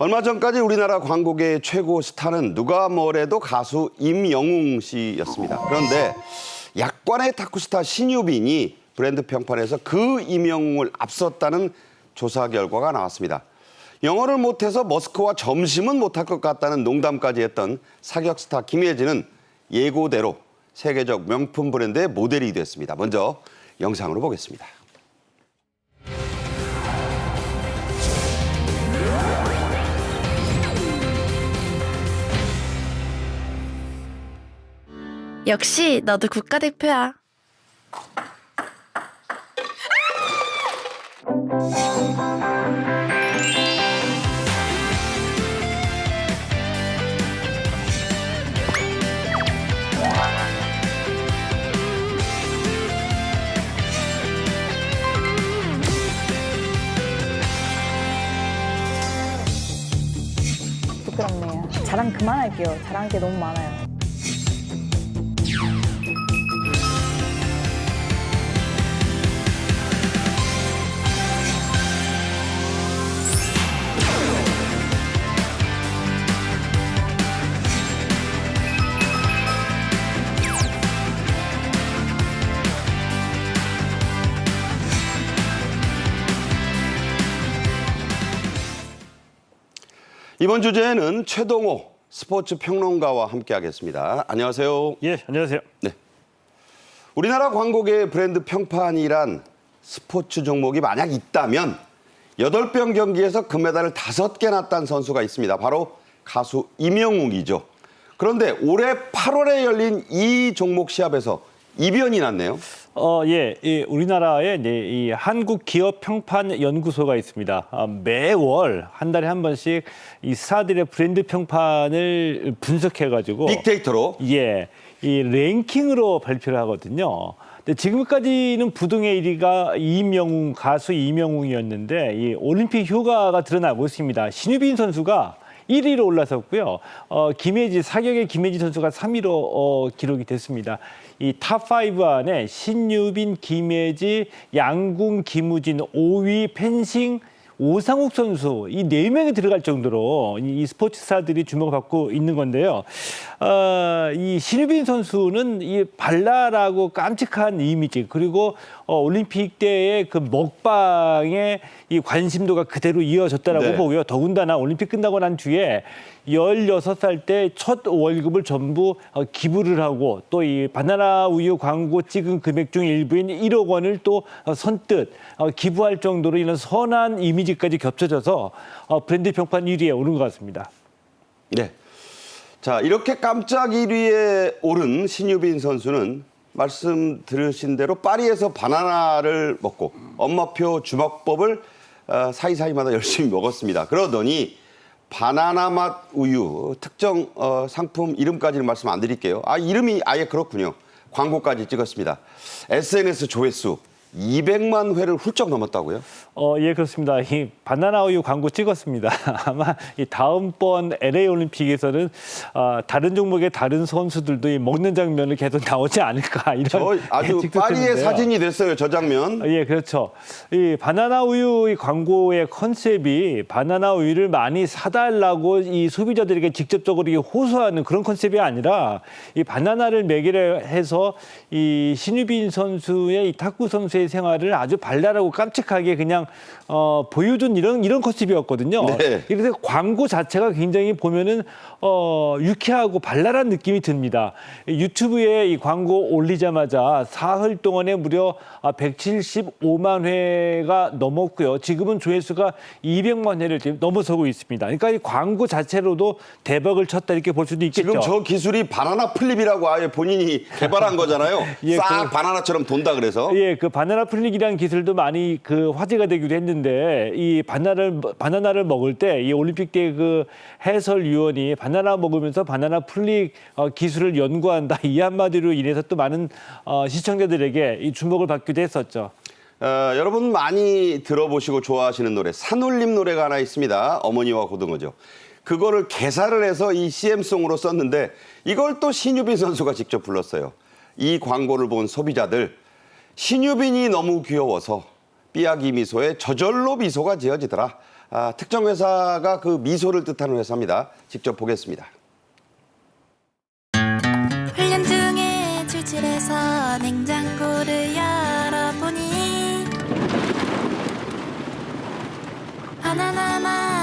얼마 전까지 우리나라 광고계의 최고 스타는 누가 뭐래도 가수 임영웅 씨였습니다. 그런데 약관의 탁구스타 신유빈이 브랜드 평판에서 그 임영웅을 앞섰다는 조사 결과가 나왔습니다. 영어를 못해서 머스크와 점심은 못할 것 같다는 농담까지 했던 사격 스타 김혜진은 예고대로 세계적 명품 브랜드의 모델이 됐습니다. 먼저 영상으로 보겠습니다. 역시 너도 국가대표야. 부끄럽네요. 자랑 그만할게요. 자랑할 게 너무 많아요. 이번 주제는 최동호 스포츠 평론가와 함께 하겠습니다. 안녕하세요. 예, 안녕하세요. 우리나라 광고계 브랜드 평판이란 스포츠 종목이 만약 있다면 여덟 번 경기에서 금메달을 다섯 개나 딴 선수가 있습니다. 바로 가수 임영웅이죠. 그런데 올해 8월에 열린 이 종목 시합에서 이변이 났네요. 어, 예, 이 우리나라에 이제 이 한국 기업 평판 연구소가 있습니다. 아, 매월 한 달에 한 번씩 이 스타들의 브랜드 평판을 분석해 가지고 빅데이터로 예, 이 랭킹으로 발표를 하거든요. 근데 지금까지는 부동의 1위가 이명웅 가수 이명웅이었는데 이 올림픽 효과가 드러나고 있습니다. 신유빈 선수가 1위로 올라섰고요. 어, 김혜지 사격의 김혜지 선수가 3위로 어, 기록이 됐습니다. 이 탑5 안에 신유빈, 김혜지, 양궁, 김우진, 5위 펜싱, 오상욱 선수 이 네 명이 들어갈 정도로 이 스포츠 스타들이 주목을 받고 있는 건데요. 어, 이 신유빈 선수는 이 발랄하고 깜찍한 이미지 그리고 어, 올림픽 때의 그 먹방의 이 관심도가 그대로 이어졌다라고 네. 보고요. 더군다나 올림픽 끝나고 난 뒤에 16살 때 첫 월급을 전부 어, 기부를 하고 또 이 바나나 우유 광고 찍은 금액 중 일부인 1억 원을 또 어, 선뜻 어, 기부할 정도로 이런 선한 이미지까지 겹쳐져서 어, 브랜드 평판 1위에 오른 것 같습니다. 네. 자, 이렇게 깜짝 1위에 오른 신유빈 선수는 말씀 들으신 대로 파리에서 바나나를 먹고 엄마표 주먹밥을 어, 사이사이마다 열심히 먹었습니다. 그러더니 바나나 맛 우유 특정 어, 상품 이름까지는 말씀 안 드릴게요. 아, 이름이 아예 그렇군요. 광고까지 찍었습니다. SNS 조회수 200만 회를 훌쩍 넘었다고요? 어, 예, 그렇습니다. 이 바나나 우유 광고 찍었습니다. 아마 이 다음번 LA 올림픽에서는 어, 다른 종목의 다른 선수들도 이 먹는 장면을 계속 나오지 않을까 이런 저 아주 예측도 파리의 드는데요. 사진이 됐어요, 저 장면. 예, 그렇죠. 이 바나나 우유 이 광고의 컨셉이 바나나 우유를 많이 사달라고 이 소비자들에게 직접적으로 이게 호소하는 그런 컨셉이 아니라 이 바나나를 매개로 해서 이 신유빈 선수의 이 탁구 선수의 생활을 아주 발랄하고 깜찍하게 그냥 어, 보여준 이런 이런 컨셉이었거든요. 네. 그래서 광고 자체가 굉장히 보면은 어, 유쾌하고 발랄한 느낌이 듭니다. 유튜브에 이 광고 올리자마자 사흘 동안에 무려 아, 175만 회가 넘었고요. 지금은 조회수가 200만 회를 지금 넘어서고 있습니다. 그러니까 이 광고 자체로도 대박을 쳤다 이렇게 볼 수도 있겠죠. 지금 저 기술이 바나나 플립이라고 아예 본인이 개발한 거잖아요. 예, 싹 그- 바나나처럼 돈다 그래서. 예, 그 바나 나 플릭이라는 기술도 많이 그 화제가 되기도 했는데 이 바나나를 바나나를 먹을 때 이 올림픽 때 그 해설위원이 바나나 먹으면서 바나나 플릭 어, 기술을 연구한다 이 한마디로 인해서 또 많은 어, 시청자들에게 이 주목을 받기도 했었죠. 어, 여러분 많이 들어보시고 좋아하시는 노래 산울림 노래가 하나 있습니다. 어머니와 고등어죠. 그거를 개사를 해서 이 CM송으로 썼는데 이걸 또 신유빈 선수가 직접 불렀어요. 이 광고를 본 소비자들 신유빈이 너무 귀여워서 삐약이 미소에 저절로 미소가 지어지더라. 아, 특정 회사가 그 미소를 뜻하는 회사입니다. 직접 보겠습니다. 훈련 중에 출출해서 냉장고를 열어보니 바나나 마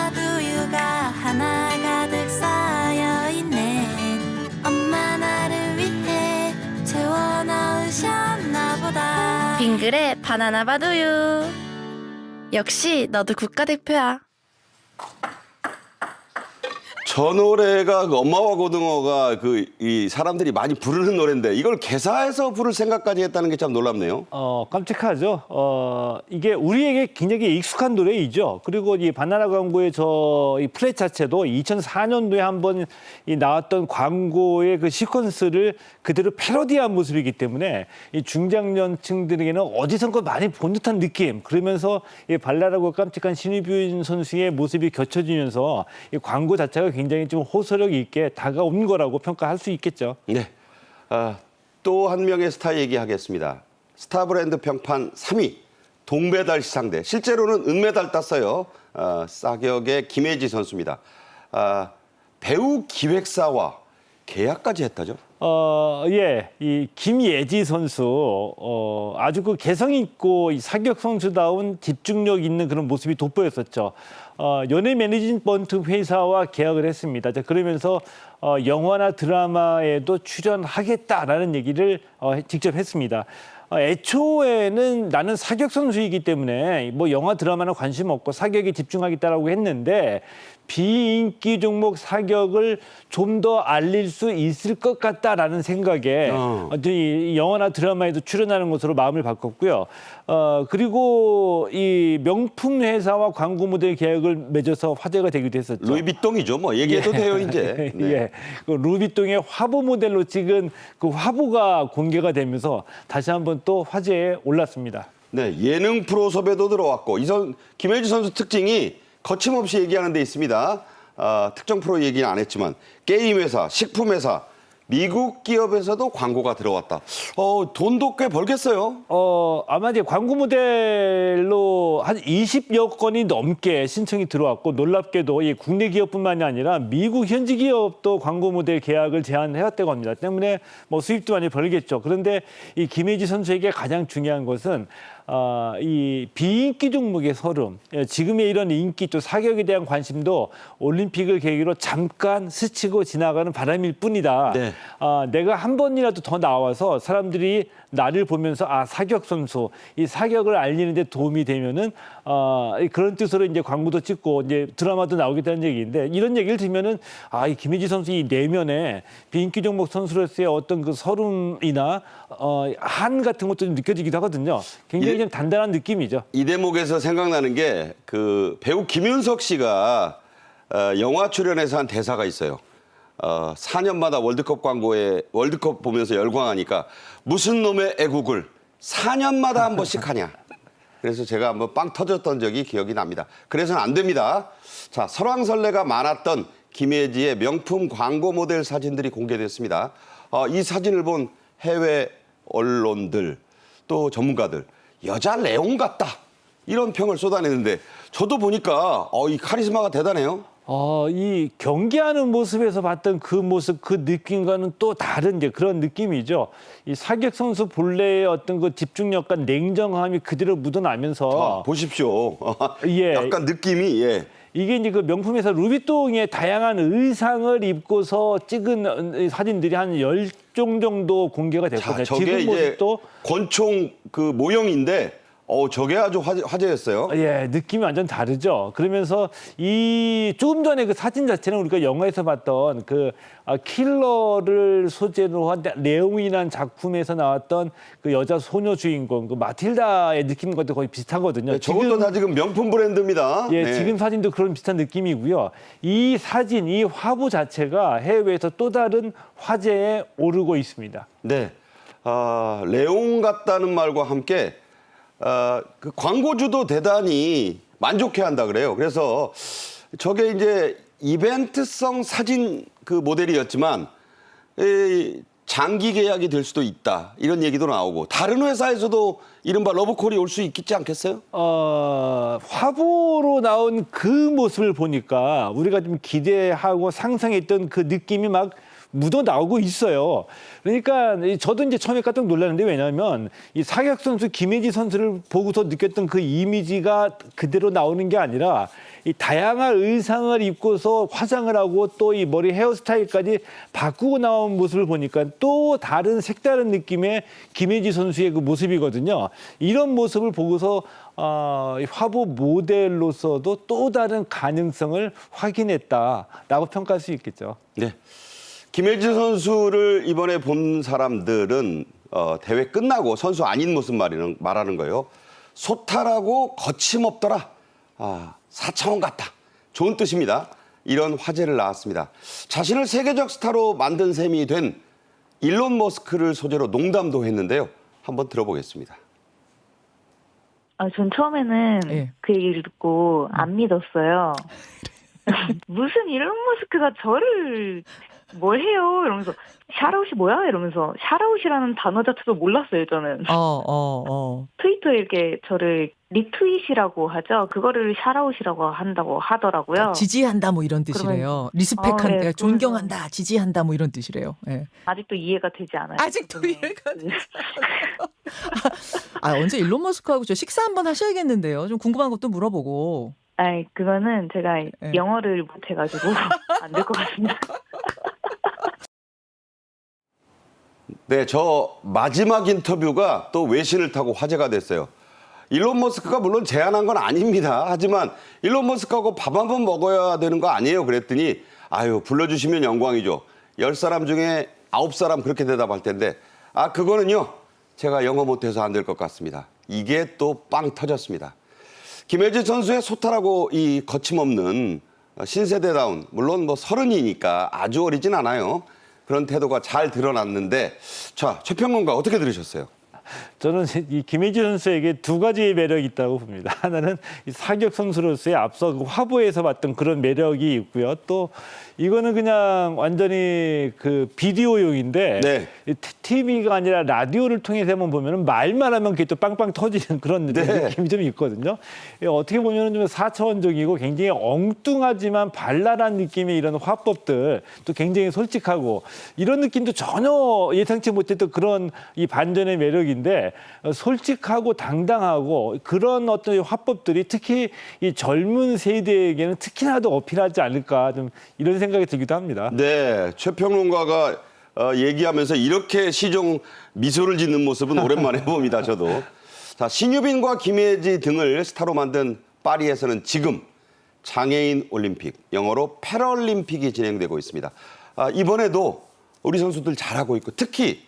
빙그레 바나나 마두유. 역시 너도 국가대표야 저 노래가 그 엄마와 고등어가 그 이 사람들이 많이 부르는 노래인데 이걸 개사해서 부를 생각까지 했다는 게 참 놀랍네요. 어, 깜찍하죠. 어, 이게 우리에게 굉장히 익숙한 노래이죠. 그리고 이 바나나 광고의 저 이 플랫 자체도 2004년도에 한번 이 나왔던 광고의 그 시퀀스를 그대로 패러디한 모습이기 때문에 이 중장년층들에게는 어디선가 많이 본 듯한 느낌. 그러면서 이 발랄하고 깜찍한 신유빈 선수의 모습이 겹쳐지면서 이 광고 자체가 굉장히 좀 호소력 있게 다가온 거라고 평가할 수 있겠죠. 네. 아, 또 한 명의 스타 얘기하겠습니다. 스타 브랜드 평판 3위 동메달 시상대. 실제로는 은메달 땄어요. 아, 싸격의 김혜지 선수입니다. 아, 배우 기획사와 계약까지 했다죠. 어, 예, 이 김예지 선수, 어, 아주 그 개성 있고 이 사격 선수다운 집중력 있는 그런 모습이 돋보였었죠. 어, 연예 매니지먼트 회사와 계약을 했습니다. 자, 그러면서 어, 영화나 드라마에도 출연하겠다라는 얘기를 어, 직접 했습니다. 어, 애초에는 나는 사격 선수이기 때문에 뭐 영화 드라마는 관심 없고 사격에 집중하겠다라고 했는데 비인기 종목 사격을 좀 더 알릴 수 있을 것 같다라는 생각에 어. 어. 이 영화나 드라마에도 출연하는 것으로 마음을 바꿨고요. 어 그리고 이 명품 회사와 광고 모델 계약을 맺어서 화제가 되기도 했었죠. 루이비통이죠. 뭐 얘기해도 돼요 이제. 네. 예. 그 루비통의 화보 모델로 찍은 그 화보가 공개가 되면서 다시 한번 또 화제에 올랐습니다. 네, 예능 프로 섭외도 들어왔고 이선 김혜지 선수 특징이 거침없이 얘기하는 데 있습니다. 아, 특정 프로 얘기는 안 했지만 게임 회사, 식품 회사, 미국 기업에서도 광고가 들어왔다. 어, 돈도 꽤 벌겠어요. 어, 아마 이제 광고 모델로 한 20여 건이 넘게 신청이 들어왔고 놀랍게도 이 국내 기업뿐만이 아니라 미국 현지 기업도 광고 모델 계약을 제안해왔다고 합니다. 때문에 뭐 수입도 많이 벌겠죠. 그런데 이 김혜지 선수에게 가장 중요한 것은 어, 이 비인기 종목의 서름, 예, 지금의 이런 인기 또 사격에 대한 관심도 올림픽을 계기로 잠깐 스치고 지나가는 바람일 뿐이다. 네. 아, 내가 한 번이라도 더 나와서 사람들이 나를 보면서 아 사격 선수 이 사격을 알리는데 도움이 되면은 아 그런 뜻으로 이제 광고도 찍고 이제 드라마도 나오겠다는 얘기인데 이런 얘기를 들으면은 아 이 김혜지 선수 이 내면에 비인기 종목 선수로서의 어떤 그 서름이나 어 한 같은 것도 좀 느껴지기도 하거든요. 굉장히 예. 좀 단단한 느낌이죠. 이 대목에서 생각나는 게 그 배우 김윤석 씨가 어, 영화 출연해서 한 대사가 있어요. 어, 4년마다 월드컵 광고에 월드컵 보면서 열광하니까 무슨 놈의 애국을 4년마다 한 번씩 하냐. 그래서 제가 한번 빵 터졌던 적이 기억이 납니다. 그래서는 안 됩니다. 자, 설왕설래가 많았던 김혜지의 명품 광고 모델 사진들이 공개됐습니다. 어, 이 사진을 본 해외 언론들 또 전문가들 여자 레옹 같다 이런 평을 쏟아내는데 저도 보니까 어, 이 카리스마가 대단해요. 어, 이 경기하는 모습에서 봤던 그 모습, 그 느낌과는 또 다른 이제 그런 느낌이죠. 이 사격 선수 본래의 어떤 그 집중력과 냉정함이 그대로 묻어나면서 아, 보십시오. 예. 약간 느낌이 예. 이게 이제 그 명품회사 루비통의 다양한 의상을 입고서 찍은 사진들이 한 열 종 정도 공개가 자, 됐거든요. 저게 지금 모습도 권총 그 모형인데 어 저게 아주 화제, 화제 였어요. 예, 느낌이 완전 다르죠. 그러면서 이 조금 전에 그 사진 자체는 우리가 영화에서 봤던 그 아, 킬러를 소재로 한 레옹이라는 작품에서 나왔던 그 여자 소녀 주인공 그 마틸다의 느낌과도 거의 비슷하거든요. 네, 저것도 지금- 다 지금 명품 브랜드입니다. 예, 네. 지금 사진도 그런 비슷한 느낌이고요. 이 사진, 이 화보 자체가 해외에서 또 다른 화제에 오르고 있습니다. 네. 아, 레옹 같다는 말과 함께 아, 그 광고주도 대단히 만족해한다 그래요. 그래서 저게 이제 이벤트성 사진 그 모델이었지만 이 장기 계약이 될 수도 있다. 이런 얘기도 나오고 다른 회사에서도 이른바 러브콜이 올 수 있겠지 않겠어요? 어, 화보로 나온 그 모습을 보니까 우리가 좀 기대하고 상상했던 그 느낌이 막 묻어 나오고 있어요. 그러니까 이 저도 이제 처음에 깜짝 놀랐는데 왜냐하면 이 사격 선수 김혜지 선수를 보고서 느꼈던 그 이미지가 그대로 나오는 게 아니라 이 다양한 의상을 입고서 화장을 하고 또 이 머리 헤어스타일까지 바꾸고 나온 모습을 보니까 또 다른 색다른 느낌의 김혜지 선수의 그 모습이거든요. 이런 모습을 보고서 어, 이 화보 모델로서도 또 다른 가능성을 확인했다라고 평가할 수 있겠죠. 네. 김혜진 선수를 이번에 본 사람들은 어, 대회 끝나고 선수 아닌 모습 말하는, 말하는 거예요. 소탈하고 거침없더라. 아, 사차원 같다. 좋은 뜻입니다. 이런 화제를 낳았습니다. 자신을 세계적 스타로 만든 셈이 된 일론 머스크를 소재로 농담도 했는데요. 한번 들어보겠습니다. 아, 전 처음에는 예. 그 얘기를 듣고 안 믿었어요. 무슨 일론 머스크가 저를 뭘 해요? 이러면서 샤라웃이 뭐야? 이러면서 샤라웃이라는 단어 자체도 몰랐어요, 저는. 어, 어, 어. 트위터에 이렇게 저를 리트윗이라고 하죠. 그거를 샤라웃이라고 한다고 하더라고요. 지지한다 뭐 이런 뜻이래요. 리스펙한다, 어, 네, 존경한다, 지지한다 뭐 이런 뜻이래요. 예. 아직도 이해가 되지 않아요. 아직도 저는. 이해가 네. 아, 언제 일론 머스크하고 저 식사 한번 하셔야겠는데요. 좀 궁금한 것도 물어보고. 아니, 그거는 제가 네. 영어를 못해가지고 안 될 것 같습니다. 네, 저 마지막 인터뷰가 또 외신을 타고 화제가 됐어요. 일론 머스크가 물론 제안한 건 아닙니다. 하지만 일론 머스크하고 밥 한 번 먹어야 되는 거 아니에요? 그랬더니 아유 불러주시면 영광이죠. 열 사람 중에 아홉 사람 그렇게 대답할 텐데 아 그거는요 제가 영어 못해서 안 될 것 같습니다. 이게 또 빵 터졌습니다. 김혜지 선수의 소탈하고 이 거침없는 신세대다운 물론 뭐 서른이니까 아주 어리진 않아요. 그런 태도가 잘 드러났는데 자 최평론가 어떻게 들으셨어요? 저는 이 김혜지 선수에게 두 가지의 매력이 있다고 봅니다. 하나는 이 사격 선수로서의 앞서 그 화보에서 봤던 그런 매력이 있고요. 또 이거는 그냥 완전히 그 비디오용인데 네. TV가 아니라 라디오를 통해서만 보면은 말만 하면 그게 또 빵빵 터지는 그런 네. 느낌이 좀 있거든요. 예, 어떻게 보면은 좀 사차원적이고 굉장히 엉뚱하지만 발랄한 느낌의 이런 화법들 또 굉장히 솔직하고 이런 느낌도 전혀 예상치 못했던 그런 이 반전의 매력인데 어, 솔직하고 당당하고 그런 어떤 화법들이 특히 이 젊은 세대에게는 특히나 더 어필하지 않을까 좀 이런 생각이 들기도 합니다. 네, 최평론가가 어, 얘기하면서 이렇게 시종 미소를 짓는 모습은 오랜만에 봅니다. 저도. 자, 신유빈과 김혜지 등을 스타로 만든 파리에서는 지금 장애인 올림픽, 영어로 패럴림픽이 진행되고 있습니다. 아, 이번에도 우리 선수들 잘하고 있고 특히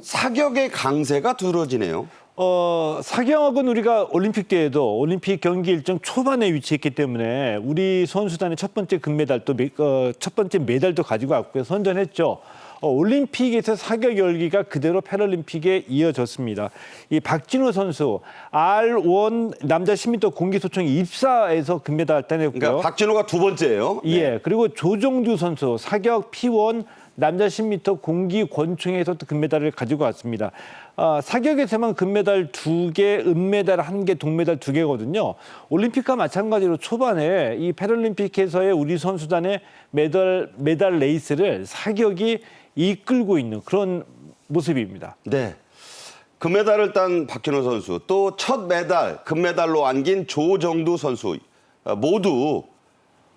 사격의 강세가 두드러지네요. 어, 사경학은 우리가 올림픽 때에도 올림픽 경기 일정 초반에 위치했기 때문에 우리 선수단의 첫 번째 금메달 또 어, 첫 번째 메달도 가지고 왔고요. 선전했죠. 어, 올림픽에서 사격 열기가 그대로 패럴림픽에 이어졌습니다. 이 박진호 선수 R1 남자 10m 공기 소총 입사에서 금메달 따냈고요. 그러니까 박진호가 두 번째예요. 예, 그리고 조정주 선수 사격 P1 남자 10m 공기 권총에서 또 금메달을 가지고 왔습니다. 아, 사격에서만 금메달 두 개, 은메달 한 개, 동메달 두 개거든요. 올림픽과 마찬가지로 초반에 이 패럴림픽에서의 우리 선수단의 메달 메달 레이스를 사격이 이끌고 있는 그런 모습입니다. 네. 금메달을 딴 박진호 선수, 또 첫 메달, 금메달로 안긴 조정두 선수 어, 모두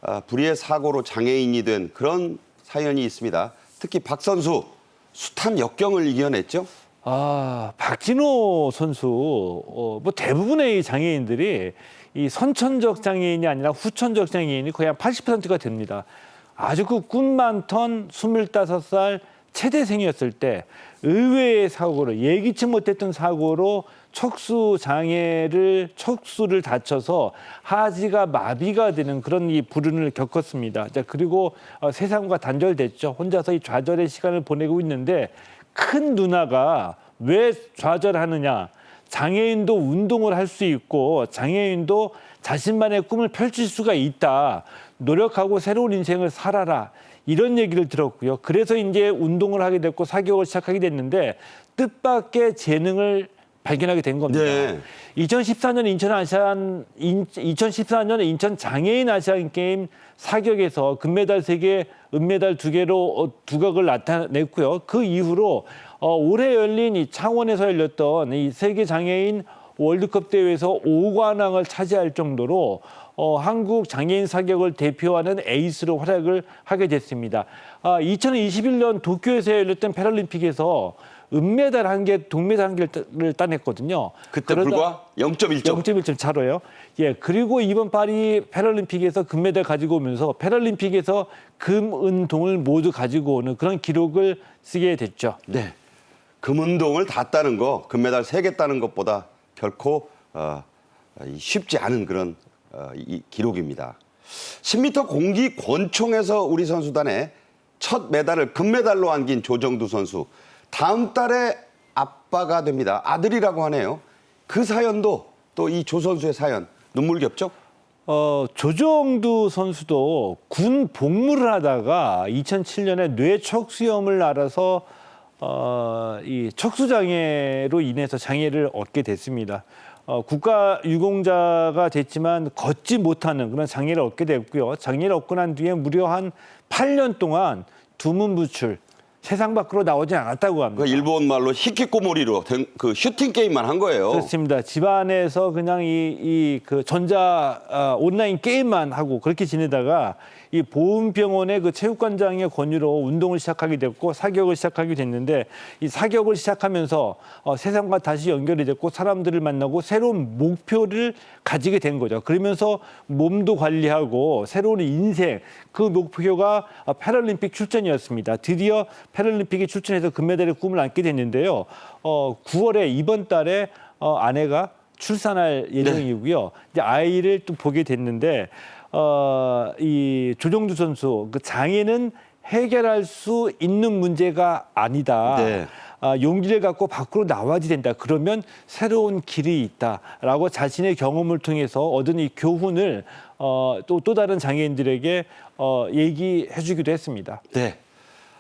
아, 불의의 사고로 장애인이 된 그런 사연이 있습니다. 특히 박 선수 숱한 역경을 이겨냈죠. 아, 박진호 선수, 어, 뭐 대부분의 이 장애인들이 이 선천적 장애인이 아니라 후천적 장애인이 거의 한 80%가 됩니다. 아주 그 꿈 많던 25살 체대생이었을 때 의외의 사고로 예기치 못했던 사고로 척수 장애를 척수를 다쳐서 하지가 마비가 되는 그런 이 불운을 겪었습니다. 자 그리고 어, 세상과 단절됐죠. 혼자서 이 좌절의 시간을 보내고 있는데 큰 누나가 왜 좌절하느냐? 장애인도 운동을 할 수 있고 장애인도 자신만의 꿈을 펼칠 수가 있다. 노력하고 새로운 인생을 살아라. 이런 얘기를 들었고요. 그래서 이제 운동을 하게 됐고 사격을 시작하게 됐는데 뜻밖의 재능을 발견하게 된 겁니다. 네. 2014년 인천 아시안 인, 2014년 인천 장애인 아시안 게임 사격에서 금메달 세개 은메달 두개로 어, 두각을 나타냈고요. 그 이후로 어, 올해 열린 이 창원에서 열렸던 이 세계 장애인 월드컵 대회에서 5관왕을 차지할 정도로 어, 한국 장애인 사격을 대표하는 에이스로 활약을 하게 됐습니다. 아, 2021년 도쿄에서 열렸던 패럴림픽에서 은메달 한 개, 동메달 한 개를 따냈거든요. 그때 불과 0.1점. 0.1점 차로요. 예, 그리고 이번 파리 패럴림픽에서 금메달 가지고 오면서 패럴림픽에서 금, 은, 동을 모두 가지고 오는 그런 기록을 쓰게 됐죠. 네. 금운동을 다 따는 거, 금메달 세 개 따는 것보다 결코 어, 이 쉽지 않은 그런 어, 이 기록입니다. 10m 공기 권총에서 우리 선수단에 첫 메달을 금메달로 안긴 조정두 선수. 다음 달에 아빠가 됩니다. 아들이라고 하네요. 그 사연도 또 이 조 선수의 사연 눈물겹죠? 어, 조정두 선수도 군 복무를 하다가 2007년에 뇌 척수염을 앓아서 어, 이 척수장애로 인해서 장애를 얻게 됐습니다. 어, 국가 유공자가 됐지만 걷지 못하는 그런 장애를 얻게 됐고요. 장애를 얻고 난 뒤에 무려 한 8년 동안 두문 부출 세상 밖으로 나오지 않았다고 합니다. 그 일본 말로 히키코모리로 된 그 슈팅 게임만 한 거예요. 그렇습니다. 집안에서 그냥 이 이 그 전자 아, 온라인 게임만 하고 그렇게 지내다가 이 보훈병원의 그 체육관장의 권유로 운동을 시작하게 됐고 사격을 시작하게 됐는데 이 사격을 시작하면서 어, 세상과 다시 연결이 됐고 사람들을 만나고 새로운 목표를 가지게 된 거죠. 그러면서 몸도 관리하고 새로운 인생 그 목표가 아, 패럴림픽 출전이었습니다. 드디어 패럴림픽에 출전해서 금메달의 꿈을 안게 됐는데요. 어, 9월에 이번 달에 어, 아내가 출산할 예정이고요. 이제 아이를 또 보게 됐는데 어, 이 조정두 선수 그 장애는 해결할 수 있는 문제가 아니다. 네. 아, 용기를 갖고 밖으로 나와야 된다. 그러면 새로운 길이 있다라고 자신의 경험을 통해서 얻은 이 교훈을 어, 또, 또 다른 장애인들에게 어, 얘기해 주기도 했습니다. 네.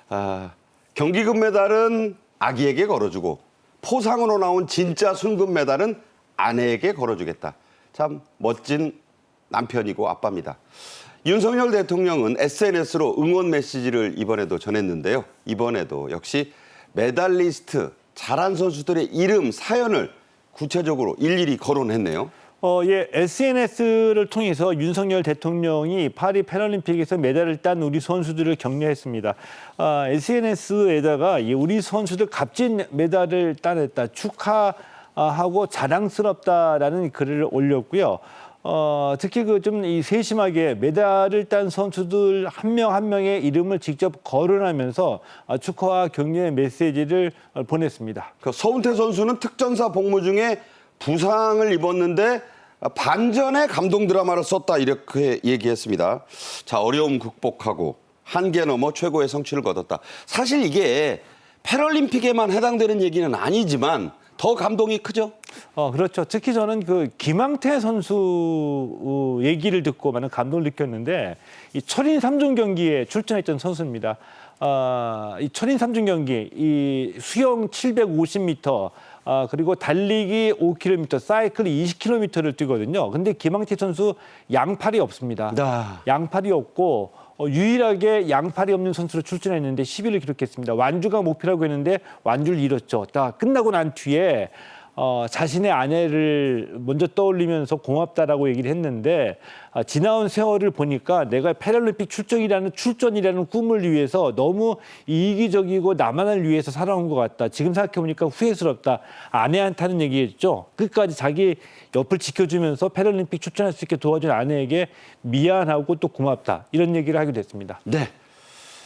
아, 경기 금메달은 아기에게 걸어주고 포상으로 나온 진짜 순금 메달은 아내에게 걸어주겠다. 참 멋진 남편이고 아빠입니다. 윤석열 대통령은 SNS로 응원 메시지를 이번에도 전했는데요. 이번에도 역시 메달리스트 잘한 선수들의 이름, 사연을 구체적으로 일일이 거론했네요. 어, 예, SNS를 통해서 윤석열 대통령이 파리 패럴림픽에서 메달을 딴 우리 선수들을 격려했습니다. 아, SNS에다가 우리 선수들 값진 메달을 따냈다, 축하하고 자랑스럽다라는 글을 올렸고요. 어, 특히 그 좀 이 세심하게 메달을 딴 선수들 한 명한 명의 이름을 직접 거론하면서 아, 축하와 격려의 메시지를 어, 보냈습니다. 그 서운태 선수는 특전사 복무 중에 부상을 입었는데 반전의 감동 드라마를 썼다 이렇게 얘기했습니다. 자 어려움 극복하고 한계 넘어 최고의 성취를 거뒀다. 사실 이게 패럴림픽에만 해당되는 얘기는 아니지만 더 감동이 크죠. 어, 그렇죠. 특히 저는 그 김항태 선수 어, 얘기를 듣고 많은 감동을 느꼈는데 이 철인 삼종 경기에 출전했던 선수입니다. 아, 이 철인 삼종 경기, 이 수영 750m, 아, 그리고 달리기 5km, 사이클 20km를 뛰거든요. 근데 김항태 선수 양팔이 없습니다. 나. 양팔이 없고 어, 유일하게 양팔이 없는 선수로 출전했는데 10위를 기록했습니다. 완주가 목표라고 했는데 완주를 잃었죠. 다 끝나고 난 뒤에 어, 자신의 아내를 먼저 떠올리면서 고맙다라고 얘기를 했는데 아, 지나온 세월을 보니까 내가 패럴림픽 출전이라는 출전이라는 꿈을 위해서 너무 이기적이고 나만을 위해서 살아온 것 같다. 지금 생각해 보니까 후회스럽다. 아내한테 하는 얘기였죠. 끝까지 자기 옆을 지켜주면서 패럴림픽 출전할 수 있게 도와준 아내에게 미안하고 또 고맙다. 이런 얘기를 하게 됐습니다. 네.